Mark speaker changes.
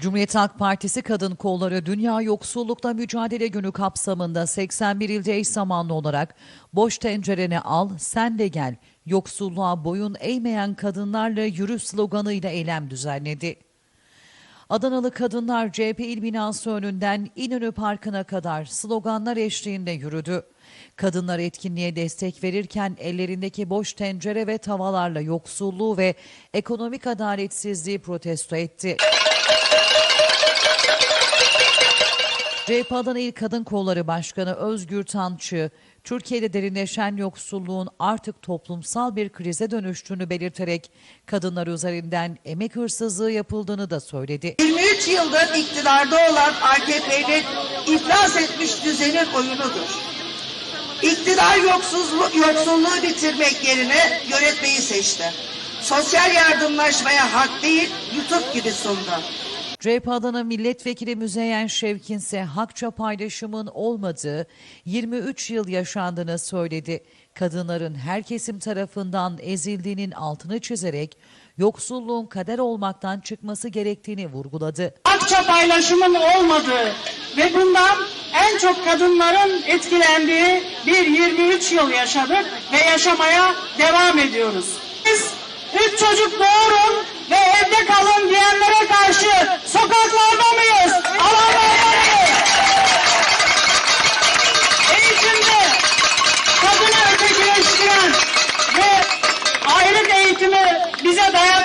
Speaker 1: Cumhuriyet Halk Partisi Kadın Kolları Dünya Yoksullukla Mücadele Günü kapsamında 81 ilde eş zamanlı olarak boş tencereni al sen de gel yoksulluğa boyun eğmeyen kadınlarla yürü sloganıyla eylem düzenledi. Adanalı kadınlar CHP il binası önünden İnönü Parkı'na kadar sloganlar eşliğinde yürüdü. Kadınlar etkinliğe destek verirken ellerindeki boş tencere ve tavalarla yoksulluğu ve ekonomik adaletsizliği protesto etti. CHP Adana İl Kadın Kolları Başkanı Özgür Tançı, Türkiye'de derinleşen yoksulluğun artık toplumsal bir krize dönüştüğünü belirterek kadınlar üzerinden emek hırsızlığı yapıldığını da söyledi.
Speaker 2: 23 yıldır iktidarda olan AKP'nin iflas etmiş düzenin oyunudur. İktidar yoksulluğu, yoksulluğu bitirmek yerine yönetmeyi seçti. Sosyal yardımlaşmaya hak değil, lütuf gibi sundu.
Speaker 1: CHP Adana Milletvekili Müzeyyen Şevkin ise hakça paylaşımın olmadığı 23 yıl yaşandığını söyledi. Kadınların her kesim tarafından ezildiğinin altını çizerek yoksulluğun kader olmaktan çıkması gerektiğini vurguladı.
Speaker 3: Akça paylaşımın olmadığı ve bundan en çok kadınların etkilendiği bir 23 yıl yaşadık ve yaşamaya devam ediyoruz. Biz üç çocuk doğurun ve evde 李晓丹